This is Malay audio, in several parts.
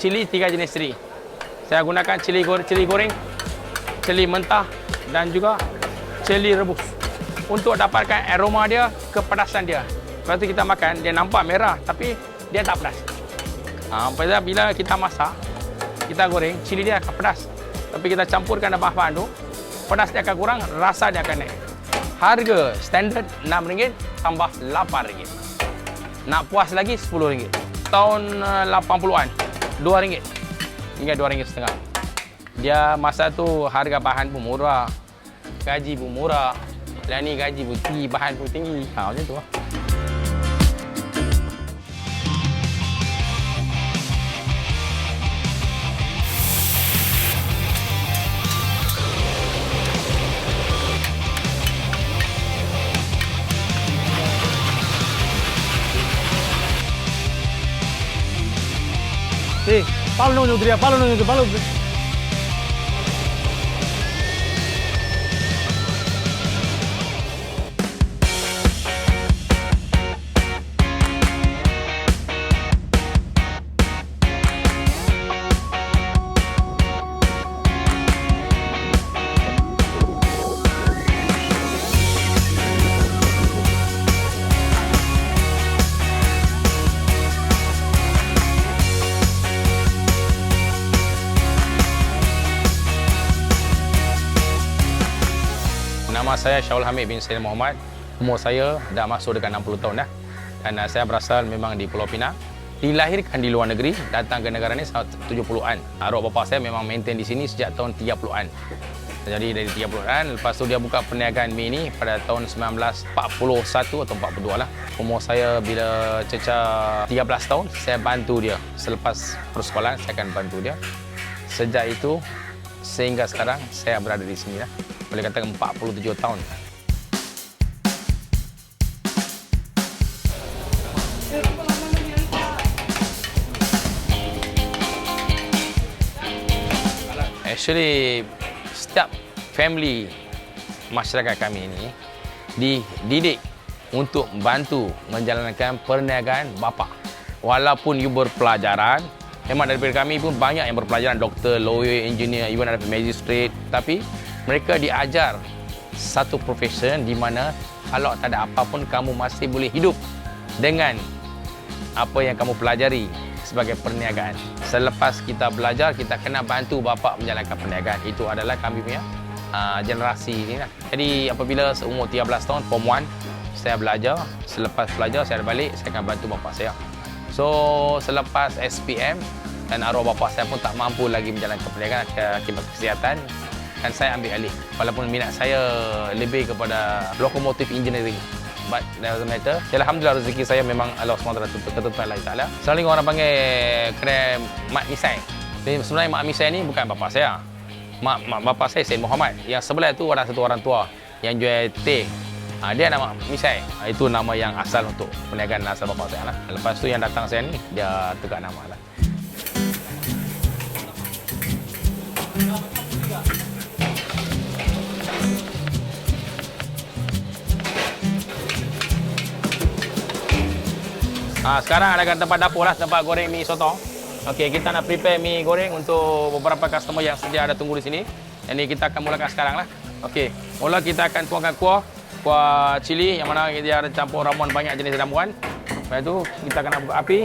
cili tiga jenis cili. Saya gunakan cili goreng, cili goreng, cili mentah dan juga cili rebus. Untuk dapatkan aroma dia, kepedasan dia. Lepas kita makan, dia nampak merah tapi dia tak pedas. Ha, bila kita masak, kita goreng, cili dia akan pedas. Tapi kita campurkan bahan-bahan tu, pedas dia akan kurang, rasa dia akan naik. Harga standard RM6 tambah RM8. Nak puas lagi RM10. Tahun eh, 80-an, Dua ringgit, hingga dua ringgit setengah. Dia masa tu harga bahan pun murah. Gaji pun murah. Dan ni gaji pun tinggi, bahan pun tinggi. Ha, macam tu lah. 네, 빨로 노들이야, 빨로 노들, 빨로 노들. Saya Syaul Hamid bin Sayyid Muhammad. Umur saya dah masuk dekat 60 tahun dah. Dan uh, saya berasal memang di Pulau Pinang. Dilahirkan di luar negeri, datang ke negara ni tahun 70-an. Arwah bapa saya memang maintain di sini sejak tahun 30-an. Jadi dari 30-an, lepas tu dia buka perniagaan mi ni pada tahun 1941 atau 42 lah. Umur saya bila cecah 13 tahun, saya bantu dia. Selepas persekolahan, saya akan bantu dia. Sejak itu, sehingga sekarang, saya berada di sini lah. Boleh katakan 47 tahun. Actually, setiap family masyarakat kami ini dididik untuk membantu menjalankan perniagaan bapa. Walaupun you berpelajaran, memang daripada kami pun banyak yang berpelajaran doktor, lawyer, engineer, even ada magistrate, tapi mereka diajar satu profession di mana kalau tak ada apa pun kamu masih boleh hidup dengan apa yang kamu pelajari sebagai perniagaan. Selepas kita belajar, kita kena bantu bapa menjalankan perniagaan. Itu adalah kami punya uh, generasi ini lah. Jadi apabila seumur 13 tahun, form 1, saya belajar. Selepas belajar, saya balik, saya akan bantu bapa saya. So, selepas SPM dan arwah bapa saya pun tak mampu lagi menjalankan perniagaan akibat kesihatan dan saya ambil alih. Walaupun minat saya lebih kepada lokomotif engineering. But that doesn't matter. Ya, Alhamdulillah rezeki saya memang Allah SWT ketentuan Allah Ta'ala. Selalu orang panggil kedai Mak Misai. Jadi sebenarnya Mak Misai ni bukan bapa saya. Mak, mak bapa saya Said Muhammad. Yang sebelah tu ada satu orang tua yang jual teh. Ha, dia nama Misai. Ha, itu nama yang asal untuk perniagaan asal bapa saya lah. Lepas tu yang datang saya ni, dia tukar nama lah. Ha, sekarang ada tempat dapur lah, tempat goreng mi sotong. Okey, kita nak prepare mi goreng untuk beberapa customer yang sedia ada tunggu di sini. Jadi kita akan mulakan sekarang lah. Okey, mula kita akan tuangkan kuah, kuah cili yang mana dia ada campur ramuan banyak jenis ramuan. Lepas tu kita akan buka api.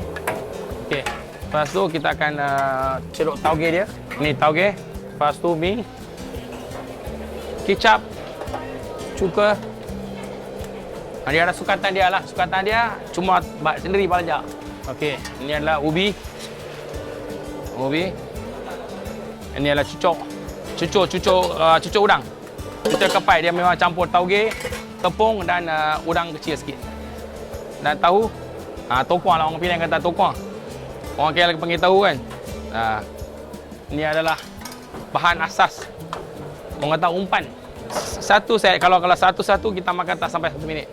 Okey, lepas tu kita akan uh, ceruk tauge dia. Ni tauge. Lepas tu mi. Kicap. Cuka. Dia ada sukatan dia lah. Sukatan dia cuma buat sendiri saja. Okey, ini adalah ubi. Ubi. Ini adalah cucuk. Cucuk, cucuk, uh, cucuk udang. Cucuk kepai dia memang campur tauge, tepung dan uh, udang kecil sikit. Dan tahu, ha, tokuang lah orang Penang kata tokuang. Orang KL panggil tahu kan. Ha, ini adalah bahan asas. Orang kata umpan. Satu saya kalau kalau satu-satu kita makan tak sampai satu minit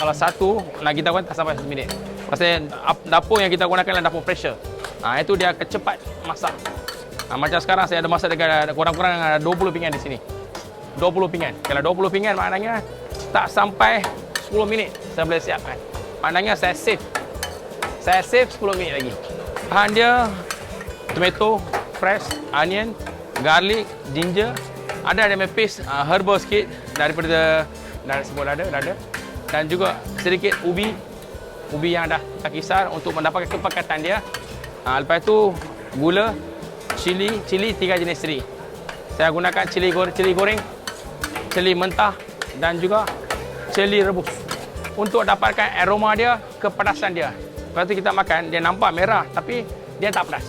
kalau satu nak kita kan tak sampai satu minit. Pasal dapur yang kita gunakan adalah dapur pressure. Ha, itu dia kecepat masak. Ha, macam sekarang saya ada masak dekat kurang-kurang ada 20 pinggan di sini. 20 pinggan. Kalau 20 pinggan maknanya tak sampai 10 minit saya boleh siapkan. Maknanya saya save. Saya save 10 minit lagi. Bahan dia tomato, fresh, onion, garlic, ginger. Ada ada paste uh, herbal sikit daripada dari sebut ada, ada. Dan juga sedikit ubi, ubi yang dah tak kisar untuk mendapatkan kepekatan dia. Uh, lepas tu gula, cili, cili tiga jenis cili. Saya gunakan cili goreng, cili goreng, cili mentah dan juga cili rebus untuk dapatkan aroma dia, kepedasan dia. Lepas tu kita makan, dia nampak merah tapi dia tak pedas.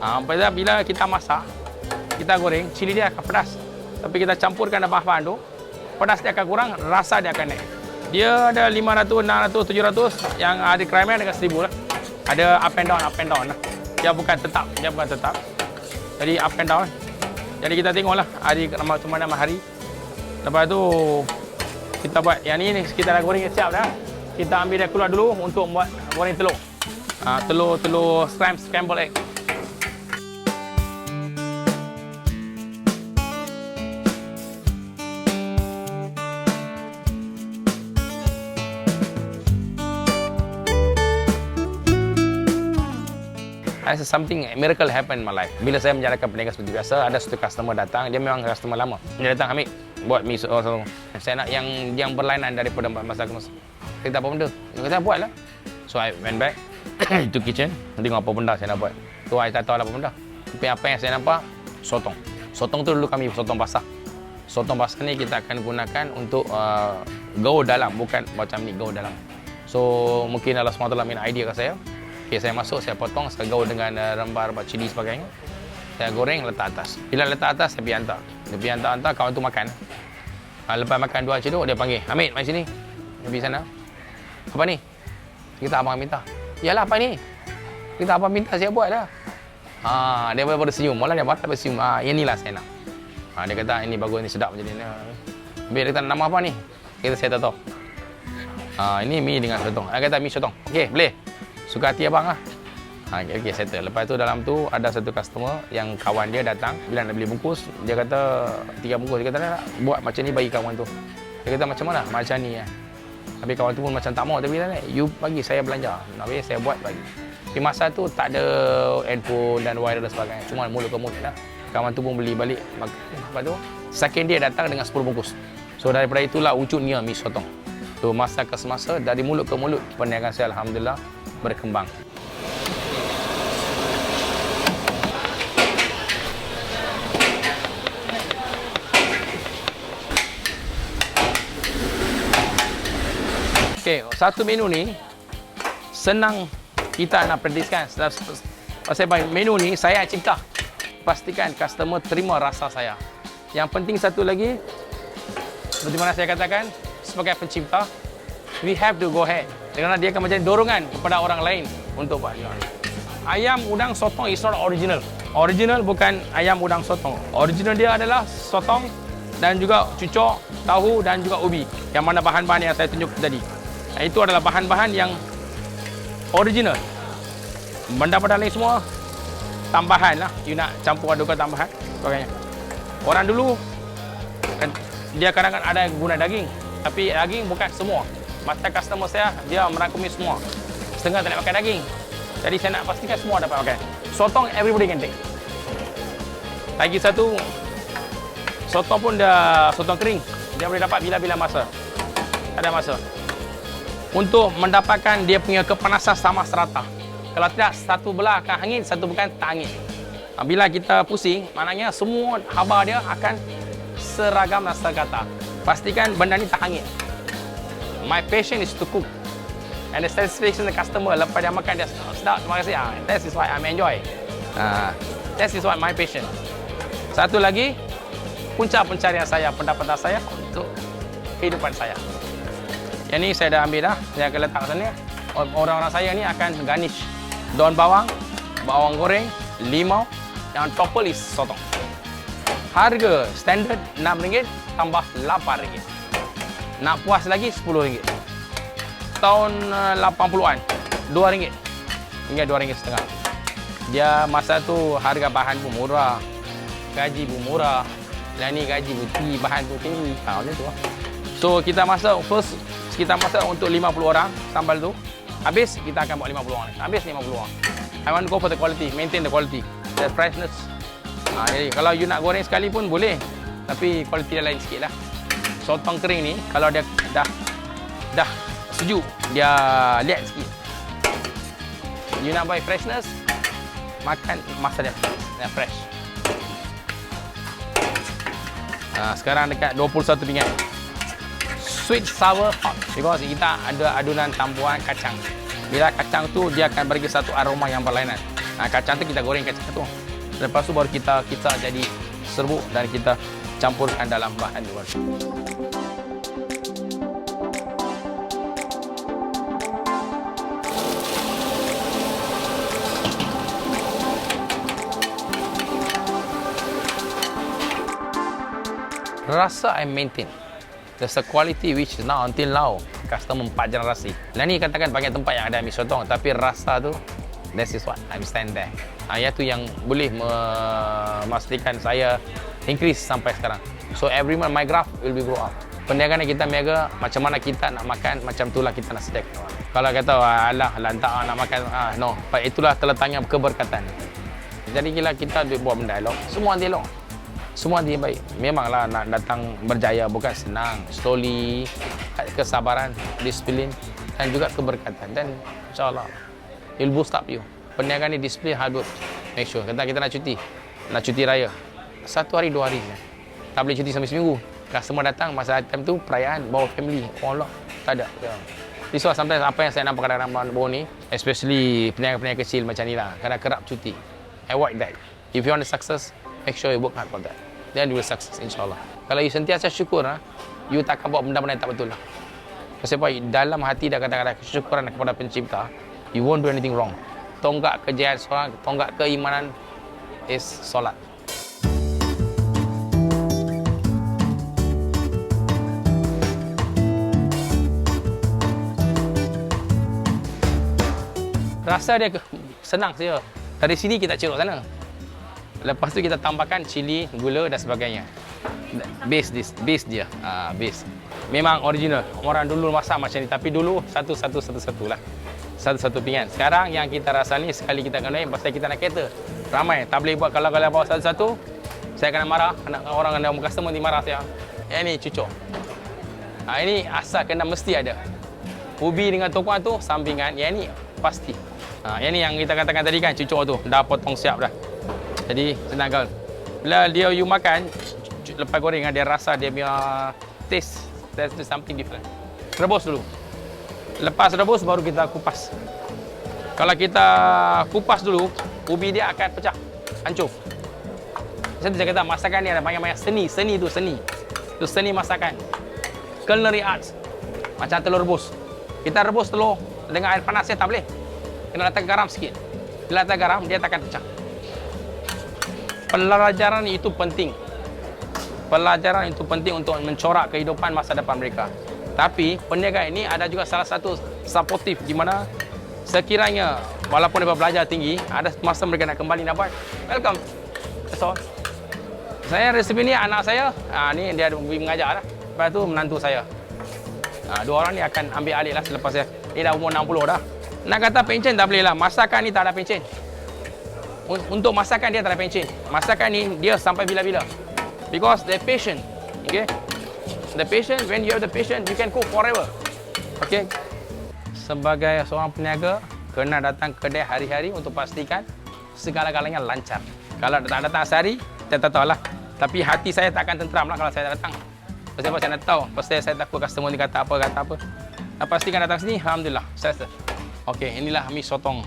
Ha, bila kita masak, kita goreng, cili dia akan pedas. Tapi kita campurkan dengan bahan-bahan tu, pedas dia akan kurang, rasa dia akan naik. Dia ada 500, 600, 700, yang ada kremel dengan 1000 lah. Ada up and down, up and down lah. Dia bukan tetap, dia bukan tetap. Jadi up and down. Jadi kita tengoklah hari macam mana hari. Lepas tu kita buat yang ni ni kita dah goreng siap dah. Kita ambil dia keluar dulu untuk buat goreng telur. Ha, telur telur scram scramble egg. As something miracle happen in my life. Bila saya menjalankan perniagaan seperti biasa, ada satu customer datang, dia memang customer lama. Dia datang, Hamid, buat mi oh, so, Saya nak yang yang berlainan daripada masa ke masa. Kita apa benda? Dia kata, buat lah. So, I went back to kitchen, tengok apa benda saya nak buat. Tu, I tak tahu lah apa benda. Tapi apa yang saya nampak, sotong. Sotong tu dulu kami sotong basah. Sotong basah ni kita akan gunakan untuk uh, gaul dalam, bukan macam ni gaul dalam. So, mungkin Allah SWT minta idea ke saya. Okay, saya masuk, saya potong, saya gaul dengan uh, rembah-rembah cili sebagainya. Saya goreng, letak atas. Bila letak atas, saya pergi hantar. Dia pergi hantar-hantar, kawan tu makan. Ha, lepas makan dua cedok, dia panggil, Hamid, mari sini. Dia pergi sana. Apa ni? Kita abang minta. Yalah, apa ni? Kita abang minta, saya buat lah. Ha, dia baru senyum. Malah dia batal bersenyum. Ha, yang inilah saya nak. Ha, dia kata, ini bagus, ini sedap macam ni. Habis dia kata, nama apa ni? Kita saya tak tahu. Ha, ini mi dengan sotong. Dia kata, mi sotong. Okey, boleh suka hati abang lah. Ha, okay, settle. Lepas tu dalam tu ada satu customer yang kawan dia datang. Bila nak beli bungkus, dia kata tiga bungkus. Dia kata nak buat macam ni bagi kawan tu. Dia kata macam mana? Macam ni ya. Tapi kawan tu pun macam tak mau. Tapi dia kata, you bagi saya belanja. Nabi saya buat bagi. Di masa tu tak ada handphone dan wire dan sebagainya. Cuma mulut ke mulut lah. Kawan tu pun beli balik. Lepas tu, second dia datang dengan 10 bungkus. So daripada itulah wujudnya mi sotong. So masa ke semasa, dari mulut ke mulut, perniagaan saya Alhamdulillah berkembang. Okey, satu menu ni senang kita nak prediskan. Pasal menu ni saya cipta. Pastikan customer terima rasa saya. Yang penting satu lagi, seperti mana saya katakan, sebagai pencipta, we have to go ahead. Kerana dia akan menjadi dorongan kepada orang lain untuk buat jual. Ayam udang sotong is not original. Original bukan ayam udang sotong. Original dia adalah sotong dan juga cucuk, tahu dan juga ubi. Yang mana bahan-bahan yang saya tunjuk tadi. Itu adalah bahan-bahan yang original. Benda-benda lain semua tambahan lah. You nak campur adukan tambahan sebagainya. Orang dulu dia kadang-kadang ada guna daging. Tapi daging bukan semua. Masa customer saya, dia merangkumi semua. Setengah tak nak makan daging. Jadi saya nak pastikan semua dapat makan. Sotong, everybody can take. Lagi satu, sotong pun dah sotong kering. Dia boleh dapat bila-bila masa. Ada masa. Untuk mendapatkan dia punya kepanasan sama serata. Kalau tidak, satu belah akan hangin, satu bukan tak hangin. Bila kita pusing, maknanya semua haba dia akan seragam dan sergata. Pastikan benda ni tak hangin my passion is to cook. And the satisfaction the customer lepas dia makan dia sedap, terima kasih. Ah, that is what I'm enjoy. Ah, that is what my passion. Satu lagi, punca pencarian saya, pendapatan saya untuk kehidupan saya. Yang ni saya dah ambil dah, saya akan letak sana. Orang-orang saya ni akan garnish daun bawang, bawang goreng, limau, yang topple is sotong. Harga standard RM6 tambah RM8. Nak puas lagi RM10. Tahun 80-an, uh, RM2. Hingga RM2 setengah. Dia masa tu harga bahan pun murah. Gaji pun murah. Dan ni gaji pun tinggi, bahan pun tinggi. Ha, macam tu lah. So kita masak first kita masak untuk 50 orang sambal tu. Habis kita akan buat 50 orang. Habis 50 orang. I want to go for the quality, maintain the quality, the freshness. Ha, jadi kalau you nak goreng sekali pun boleh. Tapi kualiti dia lain sikit lah. Sotong kering ni, kalau dia dah dah sejuk, dia liat sikit. You nak buy freshness, makan masa dia, dia fresh. Ha, sekarang dekat 21 pinggan. Sweet sour hot because kita ada adunan tambuhan kacang. Bila kacang tu dia akan bagi satu aroma yang berlainan. Ha, kacang tu kita goreng kacang tu. Lepas tu baru kita kita jadi serbuk dan kita campurkan dalam bahan luar. Rasa I maintain. There's a quality which is now until now customer empat generasi. Lah ni katakan banyak tempat yang ada mi sotong tapi rasa tu that is what I'm stand there. Ha, yang tu yang boleh memastikan saya increase sampai sekarang. So every month my graph will be grow up. Perniagaan kita mega macam mana kita nak makan macam itulah kita nak sedek. Kalau kata alah lantak nak makan ah no, itulah terletaknya keberkatan. Jadi bila kita buat benda elok, semua dialog. Semua dia baik. Memanglah nak datang berjaya bukan senang. Slowly, kesabaran, disiplin dan juga keberkatan. Dan insyaAllah, it will boost up you. Perniagaan ni disiplin hard work. Make sure. Kata kita nak cuti. Nak cuti raya. Satu hari, dua hari. Tak boleh cuti sampai seminggu. Customer datang, masa time tu perayaan, bawa family. Oh Allah, tak ada. Yeah. This was sometimes apa yang saya nampak kadang-kadang bawa ni, especially perniagaan-perniagaan kecil macam ni lah. Kadang kerap cuti. Avoid that. If you want to success, make sure you work hard for that. Then you will success insyaAllah. Kalau you sentiasa syukur, ha, you tak akan buat benda-benda yang tak betul lah. Sebab dalam hati dah kata-kata kesyukuran kepada pencipta, you won't do anything wrong. Tonggak kejayaan seorang, tonggak keimanan is solat. Rasa dia senang saja. Dari sini kita ceruk sana. Lepas tu kita tambahkan cili, gula dan sebagainya. Base this, base dia. Ah, base. Memang original. Orang dulu masak macam ni tapi dulu satu satu satu satu lah. Satu satu pinggan. Sekarang yang kita rasa ni sekali kita kena pasal kita nak kereta. Ramai. Tak boleh buat kalau kalau bawa satu satu. Saya kena marah. Anak orang kena customer ni marah saya. Yang ni cucuk. Ha, ini asal kena mesti ada. Ubi dengan tokuan tu sampingan. Yang ni pasti. Ha, yang ni yang kita katakan tadi kan cucuk tu. Dah potong siap dah. Jadi senang kan. Bila dia you makan lepas goreng dia rasa dia punya taste there's something different. Rebus dulu. Lepas rebus baru kita kupas. Kalau kita kupas dulu, ubi dia akan pecah, hancur. Saya saya kata masakan ni ada banyak-banyak seni, seni tu seni. Tu seni masakan. Culinary arts. Macam telur rebus. Kita rebus telur dengan air panas ya tak boleh. Kena letak garam sikit. Bila letak garam, dia takkan pecah pelajaran itu penting. Pelajaran itu penting untuk mencorak kehidupan masa depan mereka. Tapi perniagaan ini ada juga salah satu supportif di mana sekiranya walaupun mereka belajar tinggi, ada masa mereka nak kembali nak buat. Welcome. That's all. Saya resipi ni anak saya, ha, ni dia mengajar lah. Lepas tu menantu saya. Ha, dua orang ni akan ambil alih lah selepas saya. Dia dah umur 60 dah. Nak kata pencen tak boleh lah. Masakan ni tak ada pencen untuk masakan dia tak ada pencen. Masakan ni dia sampai bila-bila. Because the patient. Okay. The patient, when you have the patient, you can cook forever. Okay. Sebagai seorang peniaga, kena datang kedai hari-hari untuk pastikan segala-galanya lancar. Kalau tak datang sehari, tak tahu lah. Tapi hati saya tak akan tenteram lah kalau saya datang. Sebab saya nak tahu. Pasti saya takut customer ni kata apa, kata apa. Dan pastikan datang sini, Alhamdulillah. Saya Okey, inilah mi sotong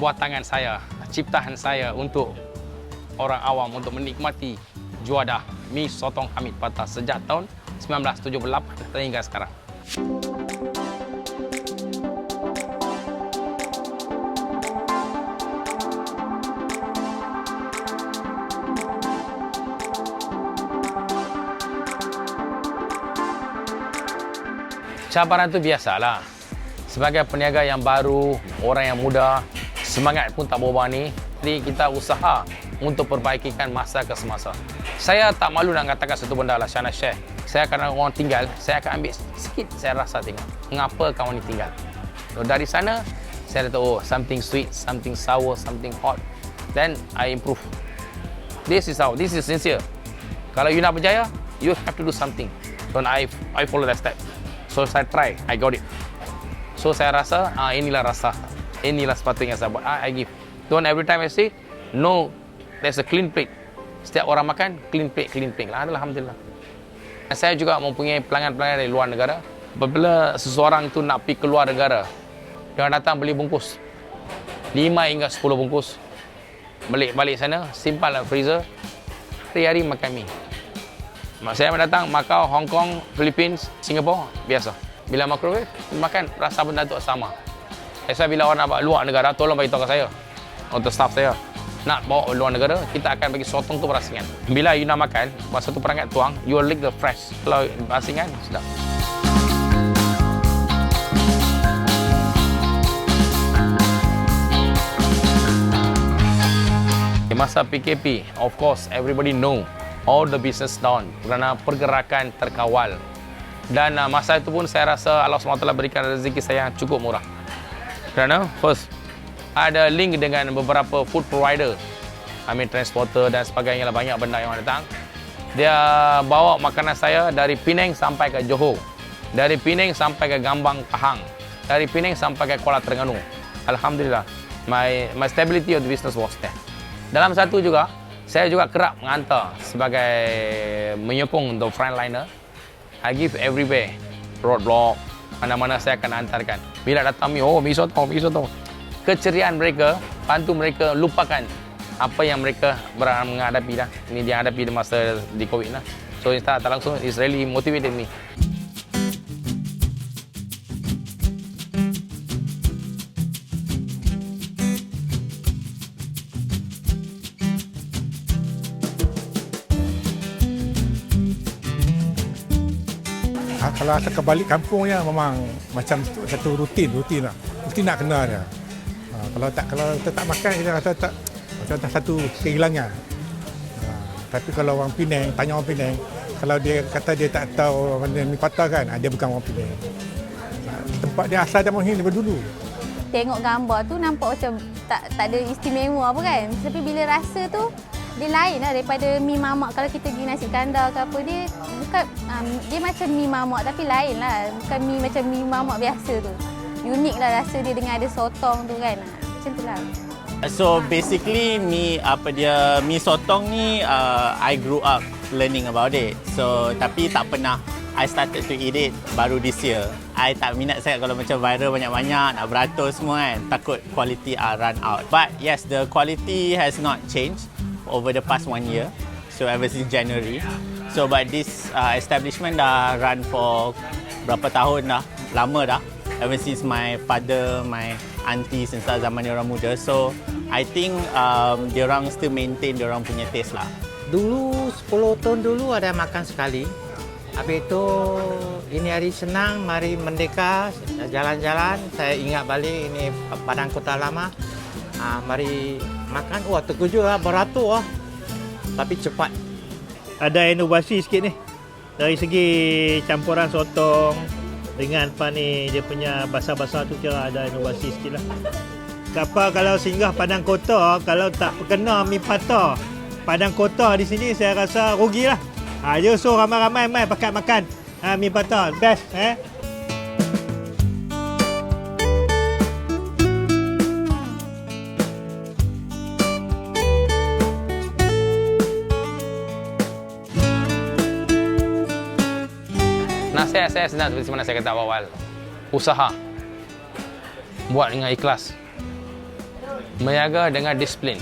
buat tangan saya ciptaan saya untuk orang awam untuk menikmati juadah mi sotong Hamid Patah sejak tahun 1978 hingga sekarang. Cabaran itu biasalah. Sebagai peniaga yang baru, orang yang muda, semangat pun tak berubah ni. Jadi kita usaha untuk perbaikikan masa ke semasa. Saya tak malu nak katakan satu benda lah, saya nak share. Saya akan orang tinggal, saya akan ambil sikit saya rasa tengok. Mengapa kawan ni tinggal? So, dari sana, Saya dah tahu, oh, something sweet, something sour, something hot. Then I improve. This is how, this is sincere. Kalau you nak berjaya, you have to do something. So I I follow that step. So saya try, I got it. So saya rasa, ah inilah rasa. Inilah sepatutnya saya buat. Ah, I give. Don't every time I say, no, there's a clean plate. Setiap orang makan, clean plate, clean plate. Lah, Alhamdulillah. Saya juga mempunyai pelanggan-pelanggan dari luar negara. Apabila seseorang tu nak pergi keluar negara, dia datang beli bungkus. 5 hingga 10 bungkus. Balik-balik sana, simpan dalam freezer. Hari-hari makan. Mak Saya datang Macau, Hong Kong, Philippines, Singapore, biasa. Bila microwave, makan rasa benda tu sama. Why bila orang nak luar negara, tolong beritahu ke saya. Untuk staff saya. Nak bawa luar negara, kita akan bagi sotong tu berasingan. Bila you nak makan, masa tu perangkat tuang, you lick the fresh. Kalau berasingan, sedap. Masa PKP, of course, everybody know all the business down kerana pergerakan terkawal. Dan uh, masa itu pun saya rasa Allah SWT berikan rezeki saya yang cukup murah. Kerana first, ada link dengan beberapa food provider. I mean transporter dan sebagainya lah banyak benda yang datang. Dia bawa makanan saya dari Penang sampai ke Johor. Dari Penang sampai ke Gambang Pahang. Dari Penang sampai ke Kuala Terengganu. Alhamdulillah, my my stability of the business was there. Dalam satu juga, saya juga kerap mengantar sebagai menyokong the frontliner. I give everywhere, roadblock, mana-mana saya akan hantarkan. Bila datang mi, oh mi soto, mi soto. Keceriaan mereka, bantu mereka lupakan apa yang mereka menghadapi dah. Ini dia hadapi masa di COVID lah. So, tak langsung, it's really motivated me. Ha, kalau saya balik kampung ya memang macam satu rutin, rutin lah. Mesti nak kena dia. Ha, kalau tak kalau kita tak makan kita rasa tak macam dah satu kehilangan. Ha, tapi kalau orang Penang, tanya orang Penang, kalau dia kata dia tak tahu mana mi patah kan, ha, dia bukan orang Penang. Ha, tempat dia asal dia mungkin daripada dulu. tengok gambar tu nampak macam tak tak ada istimewa apa kan. Tapi bila rasa tu dia lain lah daripada mi mamak kalau kita pergi nasi kandar ke apa dia bukan um, dia macam mi mamak tapi lain lah bukan mi macam mi mamak biasa tu unik lah rasa dia dengan ada sotong tu kan Ah, macam tu lah So basically mi apa dia mi sotong ni uh, I grew up learning about it. So tapi tak pernah I started to eat it baru this year. I tak minat sangat kalau macam viral banyak-banyak nak beratur semua kan. Takut quality uh, run out. But yes, the quality has not changed over the past one year. So ever since January. So but this uh, establishment dah run for berapa tahun dah. Lama dah. Ever since my father, my aunties and stuff zaman dia orang muda. So I think um, dia orang still maintain dia orang punya taste lah. Dulu 10 tahun dulu ada makan sekali. Habis itu ini hari senang, mari merdeka, jalan-jalan. Saya ingat balik ini Padang Kota Lama. Ah, mari makan. Wah terkejut lah, beratur lah. Tapi cepat. Ada inovasi sikit ni. Dari segi campuran sotong dengan apa ni dia punya basah-basah tu kira ada inovasi sikit lah. Kapal kalau singgah Padang Kota, kalau tak kena mi patah Padang Kota di sini saya rasa rugi lah. Ha, dia so ramai-ramai mai pakat makan ha, mi patah. Best eh. Nasihat saya senang seperti mana saya kata awal. Usaha. Buat dengan ikhlas. Menjaga dengan disiplin.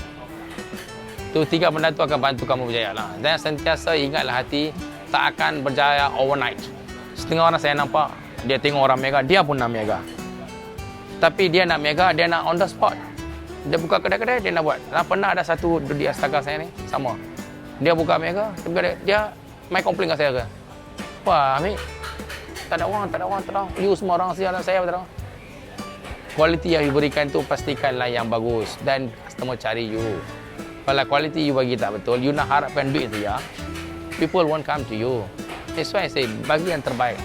Tu tiga benda tu akan bantu kamu berjaya lah. Dan sentiasa ingatlah hati tak akan berjaya overnight. Setengah orang saya nampak dia tengok orang mega, dia pun nak mega. Tapi dia nak mega, dia nak on the spot. Dia buka kedai-kedai, dia nak buat. Dan pernah ada satu di astaga saya ni, sama. Dia buka mega, dia, dia, main komplain dengan saya ke. Wah, Amir, tak ada orang, tak ada orang, tak ada orang. You semua orang sial saya, tak ada orang. Kualiti yang you berikan tu pastikanlah yang bagus dan customer cari you. Kalau kualiti you bagi tak betul, you nak harapkan duit saja, people won't come to you. That's why I say, bagi yang terbaik.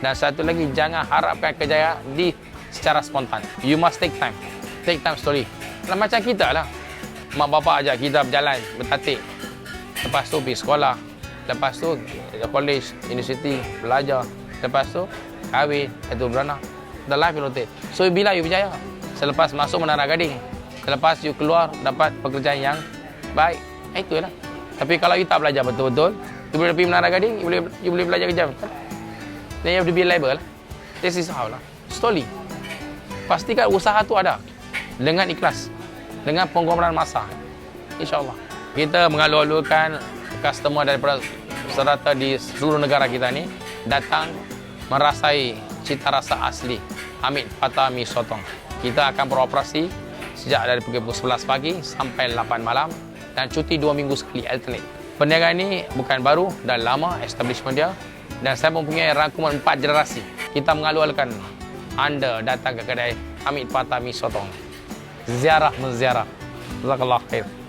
Dan satu lagi, jangan harapkan kejayaan di secara spontan. You must take time. Take time slowly. Lah macam kita lah. Mak bapak ajak kita berjalan, bertatik. Lepas tu pergi sekolah. Lepas tu college, university, belajar. Lepas tu kahwin, itu beranak. The life you rotate. So bila you berjaya? Selepas masuk Menara Gading. Selepas you keluar dapat pekerjaan yang baik. Itulah. Tapi kalau you tak belajar betul-betul, you boleh pergi Menara Gading, you boleh you boleh belajar kejam. Then you have to be label. This is how lah. Slowly. Pastikan usaha tu ada. Dengan ikhlas. Dengan pengorbanan masa. InsyaAllah. Kita mengalu-alukan customer daripada serata di seluruh negara kita ni datang merasai cita rasa asli Hamid Fatah Mi Sotong. Kita akan beroperasi sejak dari pukul 11 pagi sampai 8 malam dan cuti 2 minggu sekali alternate. Perniagaan ini bukan baru, dah lama establishment dia dan saya mempunyai rangkuman 4 generasi. Kita mengalu-alukan anda datang ke kedai Hamid Fatah Mi Sotong. Ziarah menziarah. Jazakallah khair.